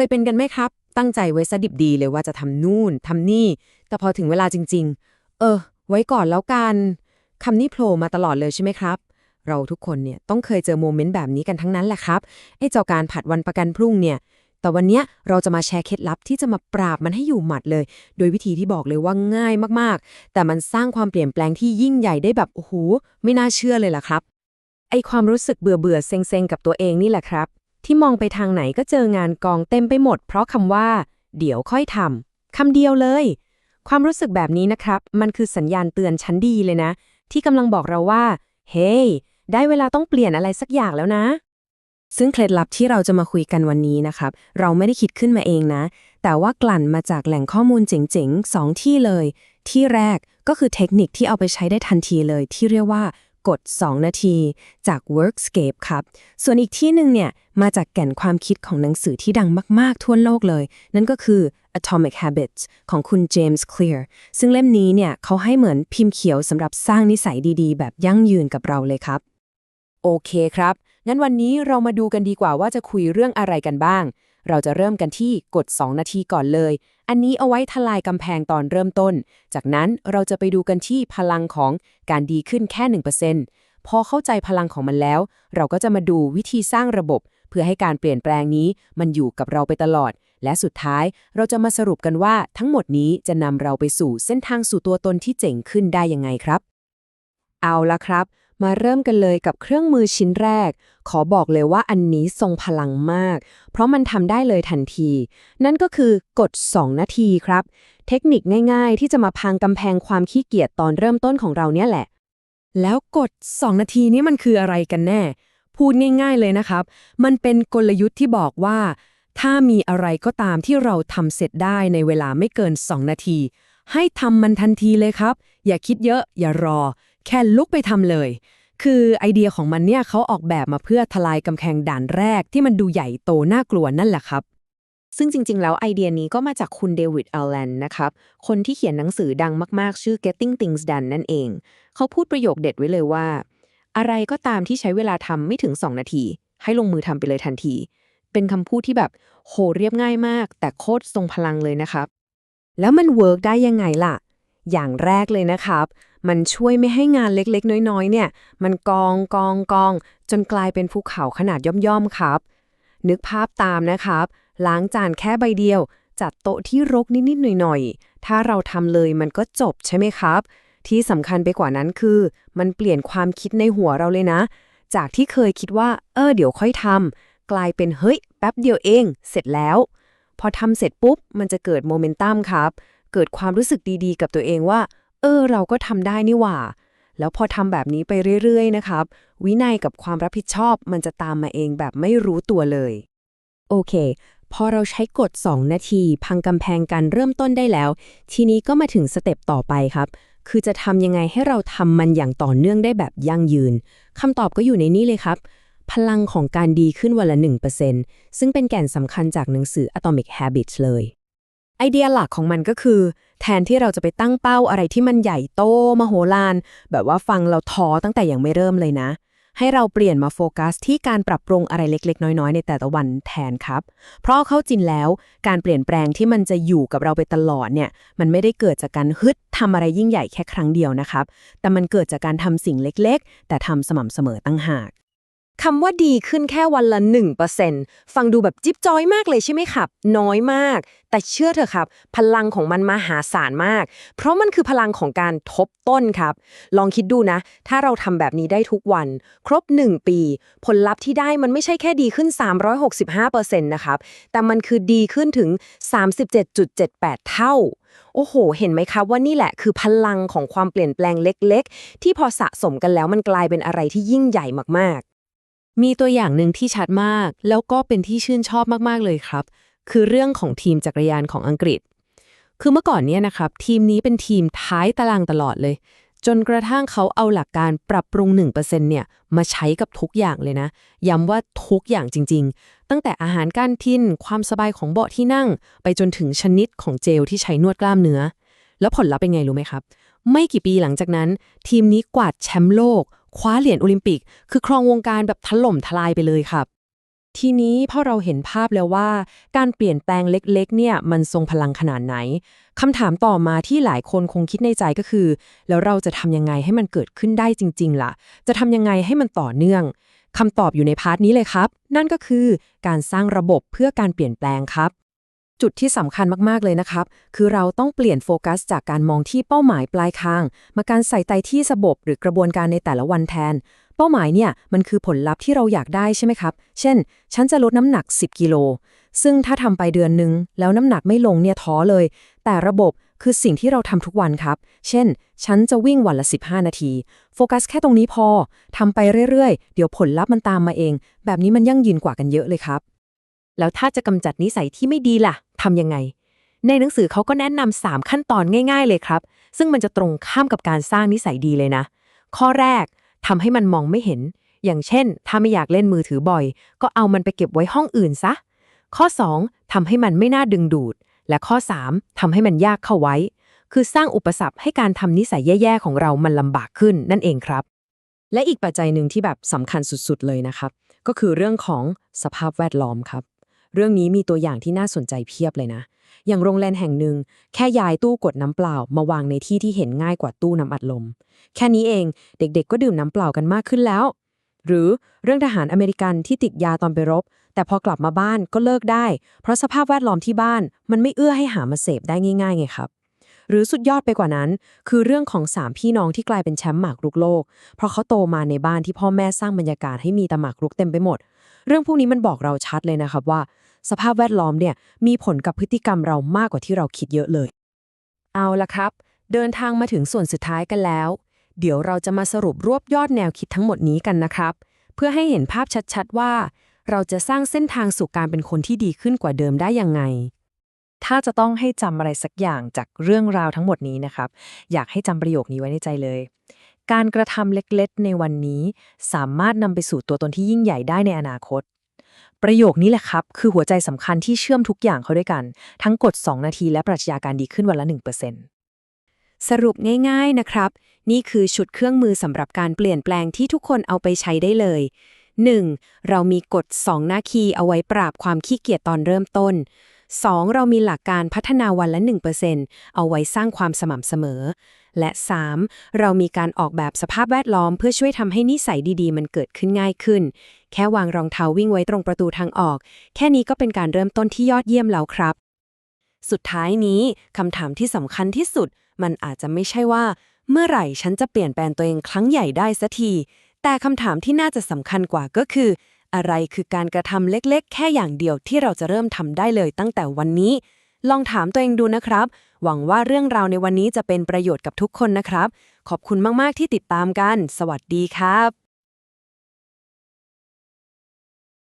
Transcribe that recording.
เคยเป็นกันไหมครับ ตั้งใจไว้ซะดิบดีเลยว่าจะทำนู่นทำนี่ แต่พอถึงเวลาจริง ๆ เออ ไว้ก่อนแล้วกันคำนี้โผล่มาตลอดเลยใช่ไหมครับ เราทุกคนเนี่ยต้องเคยเจอโมเมนต์แบบนี้กันทั้งนั้นแหละครับไอ้เจ้าการผัดวันประกันพรุ่งเนี่ย แต่วันนี้เราจะมาแชร์เคล็ดลับที่จะมาปราบมันให้อยู่หมัดเลย โดยวิธีที่บอกเลยว่าง่ายมากๆ แต่มันสร้างความเปลี่ยนแปลงที่ยิ่งใหญ่ได้แบบโอ้โหไม่น่าเชื่อเลยล่ะครับไอความรู้สึกเบื่อเบื่อเซ็งๆ กับตัวเองนี่แหละครับ ที่มองไปทางไหนก็เจองานกองเต็มไปหมด เพราะคำว่า เดี๋ยวค่อยทำคำเดียวเลย ความรู้สึกแบบนี้นะครับ มันคือสัญญาณเตือนชั้นดีเลยนะ ที่กำลังบอกเราว่า เฮ้ยได้เวลาต้องเปลี่ยนอะไรสักอย่างแล้วนะ ซึ่งเคล็ดลับที่เราจะมาคุยกันวันนี้นะครับ เราไม่ได้คิดขึ้นมาเองนะ แต่ว่ากลั่นมาจากแหล่งข้อมูลเจ๋งๆสองที่เลย ที่แรกก็คือเทคนิคที่เอาไปใช้ได้ทันทีเลย ที่เรียกว่า กด2นาทีจาก Workscape ครับ ส่วนอีกที่หนึ่งเนี่ย มาจากแก่นความคิดของหนังสือที่ดังมาก ๆ ทั่วโลกเลย นั่นก็คือ Atomic Habits ของคุณ James Clear ซึ่งเล่มนี้เนี่ยเขาให้เหมือนพิมพ์เขียวสำหรับสร้างนิสัยดีๆ แบบยั่งยืนกับเราเลยครับ โอเคครับ งั้นวันนี้เรามาดูกันดีกว่าว่าจะคุยเรื่องอะไรกันบ้าง เราจะเริ่มกันที่กด 2 นาทีก่อนเลย อันนี้เอาไว้ทลายกำแพงตอนเริ่มต้น จากนั้นเราจะไปดูกันที่พลังของการดีขึ้นแค่ 1%พอเข้าใจพลังของมันแล้ว เราก็จะมาดูวิธีสร้างระบบ เพื่อให้การเปลี่ยนแปลงนี้มันอยู่กับเราไปตลอด และสุดท้ายเราจะมาสรุปกันว่าทั้งหมดนี้จะนำเราไปสู่เส้นทางสู่ตัวตนที่เจ๋งขึ้นได้ยังไงครับ เอาละครับ มาเริ่มกันเลยกับเครื่องมือชิ้นแรก ขอบอกเลยว่าอันนี้ทรงพลังมาก เพราะมันทำได้เลยทันที นั่นก็คือกด 2 นาทีครับ เทคนิคง่ายๆ ที่จะมาพังกำแพงความขี้เกียจตอนเริ่มต้นของเราเนี่ยแหละ แล้วกด 2 นาทีนี้มันคืออะไรกันแน่ พูดง่าย ๆเลยนะครับ มันเป็นกลยุทธ์ที่บอกว่า ถ้ามีอะไรก็ตามที่เราทำเสร็จได้ในเวลาไม่เกิน 2 นาที ให้ทำมันทันทีเลยครับ อย่าคิดเยอะ อย่ารอ แค่ลุกไปทำเลย คือไอเดียของมันเนี่ยเขาออกแบบมาเพื่อทลายกำแพงด่านแรกที่มันดูใหญ่โตน่ากลัวนั่นแหละครับ ซึ่งจริง ๆ แล้วไอเดียนี้ก็มาจากคุณเดวิดอัลแลนนะครับ คนที่เขียนหนังสือดังมาก ๆ ชื่อ Getting Things Done นั่นเอง เขาพูดประโยคเด็ดไว้เลยว่า อะไรก็ตามที่ใช้เวลาทำไม่ถึง 2 นาที ให้ลงมือทำไปเลยทันที เป็นคำพูดที่แบบโหเรียบง่ายมาก แต่โคตรทรงพลังเลยนะครับ แล้วมันเวิร์กได้ยังไงล่ะ อย่างแรกเลยนะครับ มันช่วยไม่ให้งานเล็กๆ น้อยๆ เนี่ย มันกองกองกอง จนกลายเป็นภูเขาขนาดย่อมๆ ครับ นึกภาพตามนะครับ ล้างจานแค่ใบเดียว จัดโต๊ะที่รกนิดๆ หน่อยๆ ถ้าเราทำเลยมันก็จบใช่ไหมครับ ที่สำคัญไปกว่านั้นคือ มันเปลี่ยนความคิดในหัวเราเลยนะ จากที่เคยคิดว่า เออเดี๋ยวค่อยทำกลายเป็นเฮ้ยแป๊บเดียวเอง เสร็จแล้ว พอทำเสร็จปุ๊บ มันจะเกิดโมเมนตัมครับ เกิดความรู้สึกดีๆ กับตัวเองว่า เออ เราก็ทำได้นี่หว่า แล้วพอทำแบบนี้ไปเรื่อยๆนะครับ วินัยกับความรับผิดชอบมันจะตามมาเองแบบไม่รู้ตัวเลย โอเค พอเราใช้กฎ 2 นาที พังกำแพงกันเริ่มต้นได้แล้ว ทีนี้ก็มาถึงสเต็ปต่อไปครับ คือจะทำยังไงให้เราทำมันอย่างต่อเนื่องได้แบบยั่งยืนคำตอบก็อยู่ในนี้เลยครับพลังของการดีขึ้นวันละ 1%ซึ่งเป็นแก่นสำคัญจากหนังสือ Atomic Habits เลย ไอเดียหลักของมันก็คือ แทนที่เราจะไปตั้งเป้าอะไรที่มันใหญ่โตมโหฬารแบบว่าฟังเราท้อตั้งแต่ยังไม่เริ่มเลยนะ ให้เราเปลี่ยนมาโฟกัสที่การปรับปรุงอะไรเล็ก ๆ น้อย ๆ ในแต่ละวันแทนครับ เพราะเข้าจริงแล้วการเปลี่ยนแปลงที่มันจะอยู่กับเราไปตลอดเนี่ยมันไม่ได้เกิดจากการฮึดทำอะไรยิ่งใหญ่แค่ครั้งเดียวนะครับ แต่มันเกิดจากการทำสิ่งเล็ก ๆ แต่ทำสม่ำเสมอตั้งหาก คำว่าดีขึ้นแค่วันละ 1%ฟังดูแบบจิ๊บจอยมากเลยใช่ไหมครับ น้อยมาก แต่เชื่อเถอะครับ พลังของมันมหาศาลมาก เพราะมันคือพลังของการทบต้นครับ ลองคิดดูนะ ถ้าเราทำแบบนี้ได้ทุกวัน ครบ 1 ปี ผลลัพธ์ที่ได้มันไม่ใช่แค่ดีขึ้น 365%นะครับ แต่มันคือดีขึ้นถึง 37.78 เท่าโอ้โห เห็นไหมครับว่านี่แหละคือพลังของความเปลี่ยนแปลงเล็ก ๆ ที่พอสะสมกันแล้วมันกลายเป็นอะไรที่ยิ่งใหญ่มาก มีตัวอย่างหนึ่งที่ชัดมาก แล้วก็เป็นที่ชื่นชอบมากๆเลยครับ คือเรื่องของทีมจักรยานของอังกฤษ คือเมื่อก่อนเนี่ยนะครับ ทีมนี้เป็นทีมท้ายตารางตลอดเลย จนกระทั่งเขาเอาหลักการปรับปรุง 1%เนี่ยมาใช้กับทุกอย่างเลยนะ ย้ำว่าทุกอย่างจริง ๆ ตั้งแต่อาหารการทิน ความสบายของเบาะที่นั่ง ไปจนถึงชนิดของเจลที่ใช้นวดกล้ามเนื้อ แล้วผลลัพธ์เป็นไงรู้ไหมครับ ไม่กี่ปีหลังจากนั้น ทีมนี้กวาดแชมป์โลก คว้าเหรียญโอลิมปิก คือครองวงการแบบถล่มทลายไปเลยครับ ทีนี้พอเราเห็นภาพแล้วว่า การเปลี่ยนแปลงเล็กๆ เนี่ย มันทรงพลังขนาดไหนคำถามต่อมาที่หลายคนคงคิดในใจก็คือ แล้วเราจะทำยังไงให้มันเกิดขึ้นได้จริง ๆ ล่ะ จะทำยังไงให้มันต่อเนื่องคำตอบอยู่ในพาร์ทนี้เลยครับ นั่นก็คือการสร้างระบบเพื่อการเปลี่ยนแปลงครับ จุดที่สำคัญมากๆเลยนะครับ คือเราต้องเปลี่ยนโฟกัส จากการมองที่เป้าหมายปลายทาง มาการใส่ใจที่ระบบหรือกระบวนการในแต่ละวันแทน เป้าหมายเนี่ยมันคือผลลัพธ์ที่เราอยากได้ใช่ไหมครับ เช่น ฉันจะลดน้ำหนัก 10 กิโล ซึ่งถ้าทำไปเดือนหนึ่งแล้วน้ำหนักไม่ลงเนี่ยท้อเลย แต่ระบบคือสิ่งที่เราทำทุกวันครับ เช่น ฉันจะวิ่งวันละ 15 นาที โฟกัสแค่ตรงนี้พอทำไปเรื่อยๆ เดี๋ยวผลลัพธ์มันตามมาเอง แบบนี้มันยั่งยืนกว่ากันเยอะเลยครับ แล้วถ้าจะกำจัดนิสัยที่ไม่ดีล่ะทำยังไง ในหนังสือเขาก็แนะนำ3ขั้นตอนง่าย ๆ เลยครับ ซึ่งมันจะตรงข้ามกับการสร้างนิสัยดีเลยนะ ข้อแรกทำให้มันมองไม่เห็น อย่างเช่น ถ้าไม่อยากเล่นมือถือบ่อย ก็เอามันไปเก็บไว้ห้องอื่นซะ ข้อ 2ทำให้มันไม่น่าดึงดูด และข้อ 3ทำให้มันยากเข้าไว้ คือสร้างอุปสรรคให้การทำนิสัยแย่ๆของเรามันลำบากขึ้นนั่นเองครับ และอีกปัจจัยหนึ่งที่แบบสำคัญสุดๆเลยนะครับ ก็คือเรื่องของสภาพแวดล้อมครับ เรื่องนี้มีตัวอย่างที่น่าสนใจเพียบเลยนะ อย่างโรงแรมแห่งหนึ่ง แค่ย้ายตู้กดน้ำเปล่ามาวางในที่ที่เห็นง่ายกว่าตู้น้ำอัดลม แค่นี้เองเด็กๆ ก็ดื่มน้ำเปล่ากันมากขึ้นแล้ว หรือเรื่องทหารอเมริกันที่ติดยาตอนไปรบ แต่พอกลับมาบ้านก็เลิกได้ เพราะสภาพแวดล้อมที่บ้าน มันไม่เอื้อให้หามาเสพได้ง่ายๆไงครับหรือสุดยอดไปกว่านั้น คือเรื่องของสามพี่น้องที่กลายเป็นแชมป์หมากรุกโลก เพราะเขาโตมาในบ้านที่พ่อแม่สร้างบรรยากาศให้มีแต่หมากรุกเต็มไปหมด เรื่องพวกนี้มันบอกเราชัดเลยนะครับว่า สภาพแวดล้อมเนี่ยมีผลกับพฤติกรรมเรามากกว่าที่เราคิดเยอะเลย เอาละครับ เดินทางมาถึงส่วนสุดท้ายกันแล้ว เดี๋ยวเราจะมาสรุปรวบยอดแนวคิดทั้งหมดนี้กันนะครับ เพื่อให้เห็นภาพชัดๆว่า เราจะสร้างเส้นทางสู่การเป็นคนที่ดีขึ้นกว่าเดิมได้ยังไงถ้าจะต้องให้จำอะไรสักอย่างจากเรื่องราวทั้งหมดนี้นะครับ อยากให้จำประโยคนี้ไว้ในใจเลย การกระทำเล็กๆ ในวันนี้ สามารถนำไปสู่ตัวตนที่ยิ่งใหญ่ได้ในอนาคต ประโยคนี้แหละครับ คือหัวใจสำคัญที่เชื่อมทุกอย่างเข้าด้วยกัน ทั้งกด2นาทีและปรัชญาการดีขึ้นวันละ 1%สรุปง่ายๆนะครับ นี่คือชุดเครื่องมือสำหรับการเปลี่ยนแปลงที่ทุกคนเอาไปใช้ได้เลย 1. เรามีกฎ 2 นาคีเอาไว้ปราบความขี้เกียจตอนเริ่มต้น 2. เรามีหลักการพัฒนาวันละ 1%เอาไว้สร้างความสม่ำเสมอ และ 3. เรามีการออกแบบสภาพแวดล้อมเพื่อช่วยทำให้นิสัยดีๆ มันเกิดขึ้นง่ายขึ้น แค่วางรองเท้าวิ่งไว้ตรงประตูทางออก แค่นี้ก็เป็นการเริ่มต้นที่ยอดเยี่ยมแล้วครับ สุดท้ายนี้คำถามที่สำคัญที่สุด มันอาจจะไม่ใช่ว่า เมื่อไหร่ฉันจะเปลี่ยนแปลงตัวเองครั้งใหญ่ได้สักทีแต่คำถามที่น่าจะสำคัญกว่าก็คือ อะไรคือการกระทำเล็กๆ แค่อย่างเดียวที่เราจะเริ่มทำได้เลยตั้งแต่วันนี้ ลองถามตัวเองดูนะครับ หวังว่าเรื่องราวในวันนี้จะเป็นประโยชน์กับทุกคนนะครับ ขอบคุณมากๆที่ติดตามกัน สวัสดีครับ